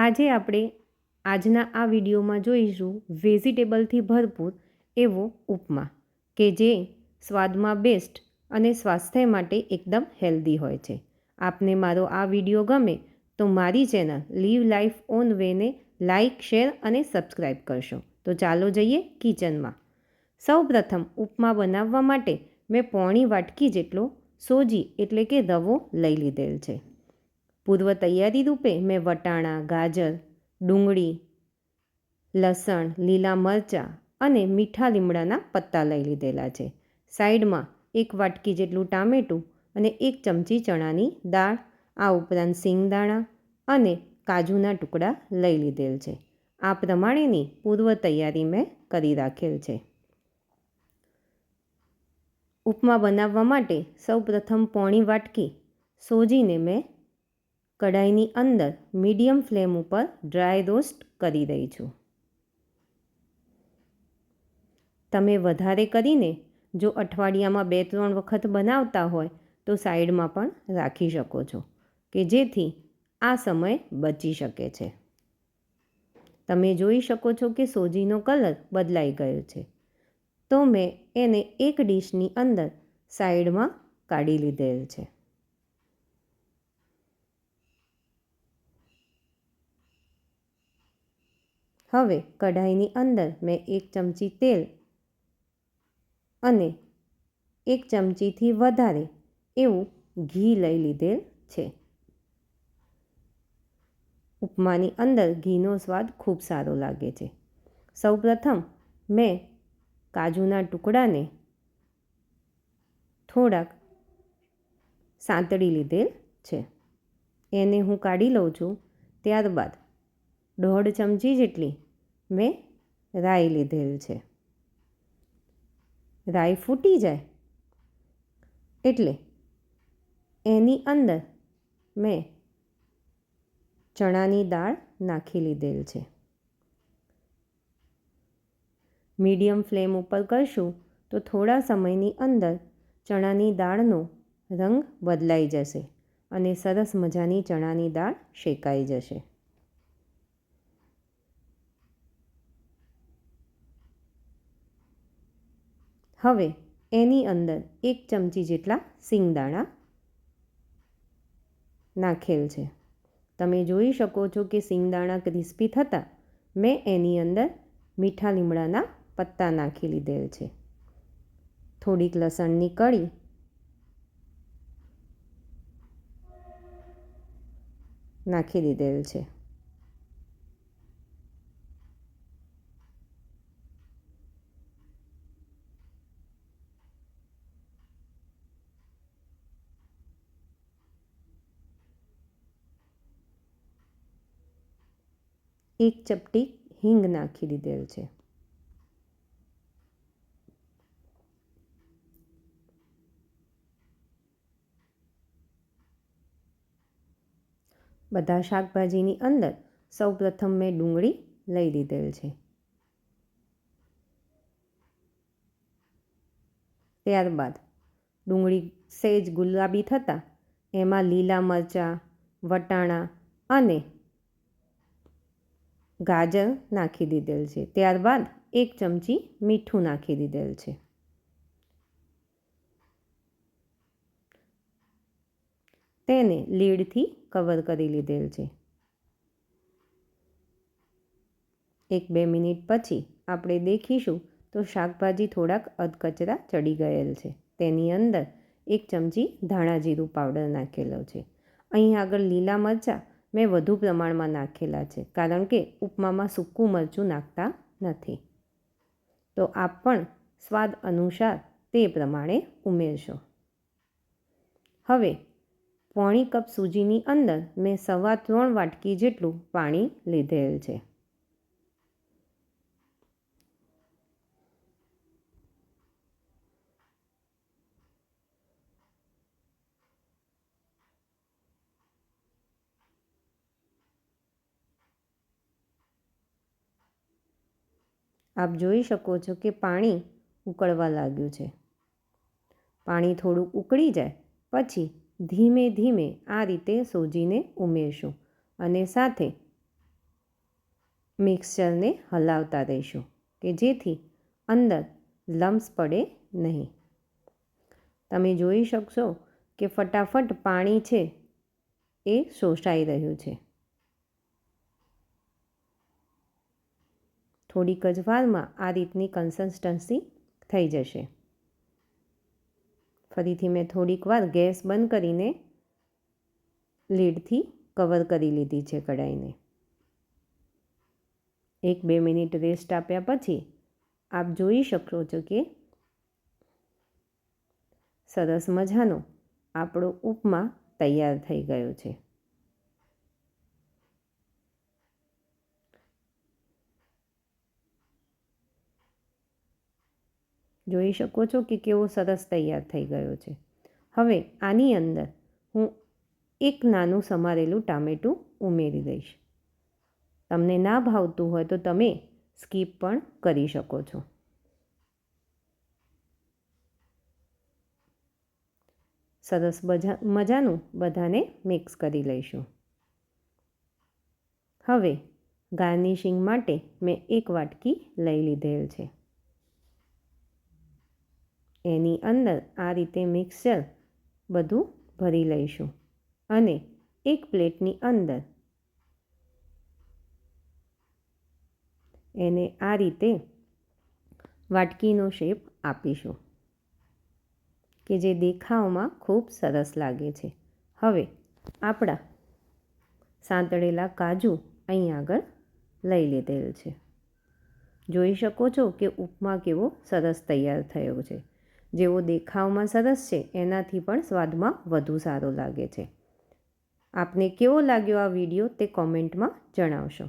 આજે આપણે આજના આ વિડીયોમાં જોઈશું વેજીટેબલથી ભરપૂર એવો ઉપમા કે જે સ્વાદમાં બેસ્ટ અને સ્વાસ્થ્ય માટે એકદમ હેલ્ધી હોય છે. આપને મારો આ વીડિયો ગમે તો મારી ચેનલ લીવ લાઈફ ઓન વેને લાઈક શેર અને સબસ્ક્રાઈબ કરશો. તો ચાલો જઈએ કિચનમાં. સૌપ્રથમ ઉપમા બનાવવા માટે મેં પોણી વાટકી જેટલો સોજી એટલે કે રવો લઈ લીધેલ છે. પૂર્વ તૈયારી રૂપે મેં વટાણા, ગાજર, ડુંગળી, લસણ, લીલા મરચાં અને મીઠા લીમડાના પત્તા લઈ લીધેલા છે. સાઈડમાં એક વાટકી જેટલું ટામેટું અને એક ચમચી ચણાની દાળ, આ ઉપરાંત સિંગદાણા અને કાજુના ટુકડા લઈ લીધેલ છે. આ પ્રમાણેની પૂર્વ તૈયારી મેં કરી રાખેલ છે. ઉપમા બનાવવા માટે સૌપ્રથમ પોણી વાટકી સોજીને મેં કઢાઈની અંદર મીડિયમ ફ્લેમ ઉપર ડ્રાય રોસ્ટ કરી રહી છું. તમે વધારે કરીને જો અઠવાડિયામાં બે ત્રણ વખત બનાવતા હોય તો સાઈડમાં પણ રાખી શકો છો, કે જેથી આ સમય બચી શકે છે. તમે જોઈ શકો છો કે સોજીનો કલર બદલાઈ ગયો છે. તો મેં એને એક ડીશની અંદર સાઈડમાં કાઢી લીધેલ છે. હવે કઢાઈની અંદર મેં એક ચમચી તેલ અને એક ચમચીથી વધારે એવું ઘી લઈ લીધેલ છે. ઉપમાની અંદર ઘીનો સ્વાદ ખૂબ સારો લાગે છે. સૌપ્રથમ મેં કાજુના ટુકડાને થોડાક સાંતળી લીધેલ છે. એને હું કાઢી લઉં છું ત્યારબાદ દોઢ ચમચી જેટલી મેં રાઈ લીધેલ છે. રાઈ ફૂટી જાય એટલે એની અંદર મેં ચણાની દાળ નાખી લીધેલ છે. મીડિયમ ફ્લેમ ઉપર કરશું તો થોડા સમયની અંદર ચણાની દાળનો રંગ બદલાઈ જશે અને સરસ મજાની ચણાની દાળ શેકાઈ જશે. હવે એની અંદર એક ચમચી જેટલા સિંગદાણા નાખેલ છે. તમે જોઈ શકો છો કે સિંગદાણા ક્રિસ્પી થતાં મેં એની અંદર મીઠા લીમડાના પત્તા નાખી લીધેલ છે. થોડીક લસણની કળી નાખી દીધેલ છે. એક ચપટી હિંગ નાખી દીધેલ છે. બધા શાકભાજીની અંદર સૌપ્રથમ મેં ડુંગળી લઈ લીધેલ છે. ત્યારબાદ ડુંગળી સહેજ ગુલાબી થતાં એમાં લીલા મરચાં, વટાણા અને ગાજર નાખી દીધેલ છે. ત્યારબાદ એક ચમચી મીઠું નાખી દીધેલ છે. તેને લીડથી કવર કરી લીધેલ છે. એક બે મિનિટ પછી આપણે દેખીશું તો શાકભાજી થોડાક અધકચરા ચડી ગયેલ છે. તેની અંદર એક ચમચી ધાણા જીરું પાવડર નાખેલો છે. અહીં આગળ લીલા મરચાં મેં વધુ પ્રમાણમાં નાખેલા છે, કારણ કે ઉપમામાં સૂકું મરચું નાખતા નથી. તો આપ પણ સ્વાદ અનુસાર તે પ્રમાણે ઉમેરશો. હવે, પોણી કપ સૂજીની અંદર મેં સવા ત્રણ વાટકી જેટલું પાણી લીધેલ છે. આપ જોઈ શકો છો કે પાણી ઉકળવા લાગ્યું છે. પાણી થોડુંક ઉકળી જાય, પછી ધીમે ધીમે આ રીતે સોજીને ઉમેરશું અને સાથે મિક્સરને હલાવતા રહીશું કે જેથી અંદર લમ્સ પડે નહીં. તમે જોઈ શકશો કે ફટાફટ પાણી છે એ શોષાઈ રહ્યું છે. થોડીક જ વારમાં આ રીતની કન્સિસ્ટન્સી થઈ જશે. ફરીથી મેં થોડીક વાર ગેસ બંધ કરીને લીડથી કવર કરી લીધી છે કઢાઈને. એક બે મિનિટ રેસ્ટ આપ્યા પછી આપ જોઈ શકો છો કે સરસ મજાનો આપણો ઉપમા તૈયાર થઈ ગયો છે. જોઈ શકો છો કે કેવો સરસ તૈયાર થઈ ગયો છે. હવે આની અંદર હું એક નાનું સમારેલું ટામેટું ઉમેરી દઈશ. તમને ના ભાવતું હોય તો તમે સ્કીપ પણ કરી શકો છો. સરસ મજાનું બધાને મિક્સ કરી લઈશું. હવે ગાર્નિશિંગ માટે મેં એક વાટકી લઈ લીધેલ છે. એની અંદર આ રીતે મિક્સર બધું ભરી લઈશું અને એક પ્લેટની અંદર એને આ રીતે વાટકીનો શેપ આપીશું કે જે દેખાવમાં ખૂબ સરસ લાગે છે. હવે આપણા સાંતળેલા કાજુ અહીં આગળ લઈ લીધેલ છે. જોઈ શકો છો કે ઉપમા કેવો સરસ તૈયાર થયો છે. જેવો દેખાવમાં સરસ છે, એનાથી પણ સ્વાદમાં વધુ સારો લાગે છે. આપને કેવો લાગ્યો આ વીડિયો તે કોમેન્ટમાં જણાવશો.